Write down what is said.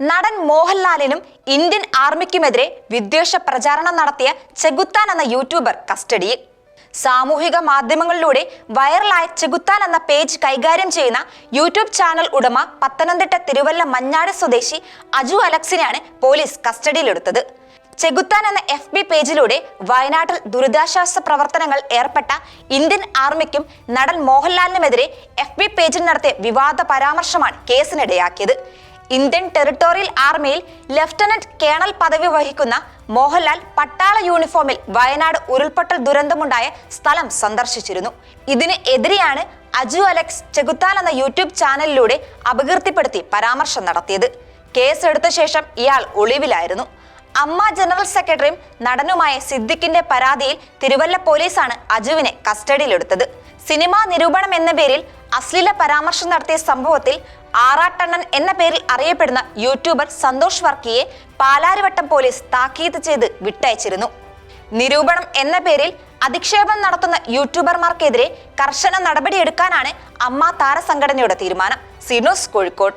നടൻ മോഹൻലാലിനും ഇന്ത്യൻ ആർമിക്കുമെതിരെ വിദ്വേഷ പ്രചാരണം നടത്തിയ ചെഗുത്താൻ എന്ന യൂട്യൂബർ കസ്റ്റഡിയിൽ. സാമൂഹിക മാധ്യമങ്ങളിലൂടെ വൈറലായ ചെഗുത്താൻ എന്ന പേജ് കൈകാര്യം ചെയ്യുന്ന യൂട്യൂബ് ചാനൽ ഉടമ പത്തനംതിട്ട തിരുവല്ല മഞ്ഞാട് സ്വദേശി അജു അലക്സിനെയാണ് പോലീസ് കസ്റ്റഡിയിലെടുത്തത്. ചെഗുത്താൻ എന്ന എഫ് ബി പേജിലൂടെ വയനാട്ടിൽ ദുരിതാശ്വാസ പ്രവർത്തനങ്ങൾ ഏർപ്പെട്ട ഇന്ത്യൻ ആർമിക്കും നടൻ മോഹൻലാലിനുമെതിരെ എഫ് ബി പേജിൽ നടത്തിയ വിവാദ പരാമർശമാണ് കേസിനിടയാക്കിയത്. ഇന്ത്യൻ ടെറിട്ടോറിയൽ ആർമിയിൽ ലഫ്റ്റനന്റ് കേണൽ പദവി വഹിക്കുന്ന മോഹൻലാൽ പട്ടാള യൂണിഫോമിൽ വയനാട് ഉരുൾപൊട്ടൽ ദുരന്തമുണ്ടായ സ്ഥലം സന്ദർശിച്ചിരുന്നു. ഇതിന് എതിരെയാണ് അജു അലക്സ് ചെകുത്താൻ എന്ന യൂട്യൂബ് ചാനലിലൂടെ അപകീർത്തിപ്പെടുത്തി പരാമർശം നടത്തിയത്. കേസെടുത്ത ശേഷം ഇയാൾ ഒളിവിലായിരുന്നു. അമ്മ ജനറൽ സെക്രട്ടറിയും നടനുമായ സിദ്ദിഖിന്റെ പരാതിയിൽ തിരുവല്ല പോലീസാണ് അജുവിനെ കസ്റ്റഡിയിലെടുത്തത്. സിനിമാ നിരൂപണം എന്ന പേരിൽ അശ്ലീല പരാമർശം നടത്തിയ സംഭവത്തിൽ ആറാട്ടണ്ണൻ എന്ന പേരിൽ അറിയപ്പെടുന്ന യൂട്യൂബർ സന്തോഷ് വർക്കിയെ പാലാരിവട്ടം പോലീസ് താക്കീത് ചെയ്ത് വിട്ടയച്ചിരുന്നു. നിരൂപണം എന്ന പേരിൽ അധിക്ഷേപം നടത്തുന്ന യൂട്യൂബർമാർക്കെതിരെ കർശന നടപടിയെടുക്കാനാണ് അമ്മ താരസംഘടനയുടെ തീരുമാനം. സിനോസ് കോഴിക്കോട്.